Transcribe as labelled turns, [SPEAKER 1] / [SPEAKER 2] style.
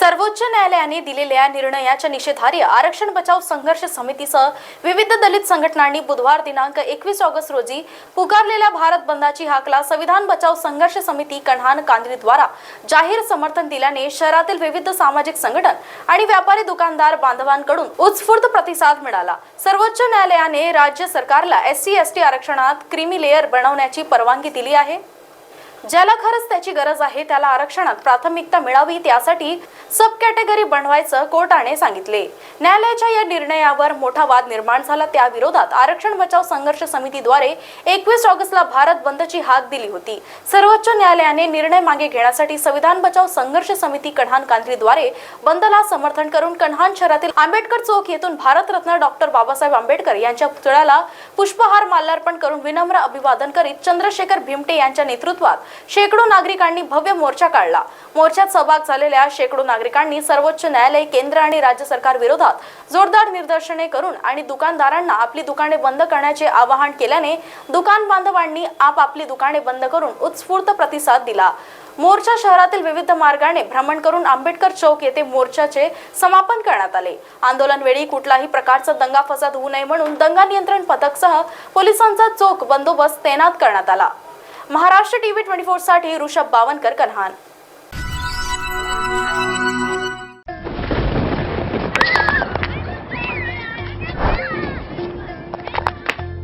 [SPEAKER 1] सर्वोच्च न्यायालयाने दिलेल्या निर्णयाच्या निषेधारी आरक्षण बचाव संघर्ष समितीसह विविध दलित संघटनांनी बुधवार दिनांक एकवीस ऑगस्ट रोजी पुकारलेल्या भारत बंदाची हाकला संविधान बचाव संघर्ष समिती कन्हान कांद्रीद्वारा जाहीर समर्थन दिल्याने शहरातील विविध सामाजिक संघटन आणि व्यापारी दुकानदार बांधवांकडून उत्स्फूर्त प्रतिसाद मिळाला. सर्वोच्च न्यायालयाने राज्य सरकारला एस सी एस टी आरक्षणात क्रीमी लेअर बनवण्याची परवानगी दिली आहे. ज्याला खरंच त्याची गरज आहे त्याला आरक्षणात प्राथमिकता मिळावी त्यासाठी सब कॅटेगरी बनवायचं कोर्टाने सांगितले. न्यायालयाच्या या निर्णयावर मोठा वाद निर्माण झाला. त्या विरोधात आरक्षण बचाव संघर्ष समितीद्वारे एकवीस ऑगस्टला भारत बंदची हाक दिली होती. सर्वोच्च न्यायालयाने निर्णय मागे घेण्यासाठी संविधान बचाव संघर्ष समिती कढान कांत्रीद्वारे बंदला समर्थन करून कन्हान शहरातील आंबेडकर चौक येथून भारतरत्न डॉक्टर बाबासाहेब आंबेडकर यांच्या पुतळ्याला पुष्पहार माल्यार्पण करून विनम्र अभिवादन करीत चंद्रशेखर भिमटे यांच्या नेतृत्वात शेकडो नागरिकांनी भव्य मोर्चा काढला. मोर्चात सहभाग झालेल्या शेकडो नागरिकांनी सर्वोच्च न्यायालय केंद्र आणि राज्य सरकार विरोधात जोरदार निदर्शने करून आणि दुकानदारांना आपली दुकाने बंद करण्याचे आवाहन केल्याने दुकान बांधवांनी आपापली दुकाने बंद करून उत्स्फूर्त प्रतिसाद दिला. मोर्चा शहरातील विविध मार्गाने भ्रमण करून आंबेडकर चौक येथे मोर्चाचे समापन करण्यात आले. आंदोलनवेळी कुठलाही प्रकारचा दंगा फसाद होऊ नये म्हणून दंगा नियंत्रण पथकसह पोलिसांचा चोख बंदोबस्त तैनात करण्यात आला. महाराष्ट्र टीव्ही ट्वेंटी फोरसाठी ऋषभ बावनकर कन्हान.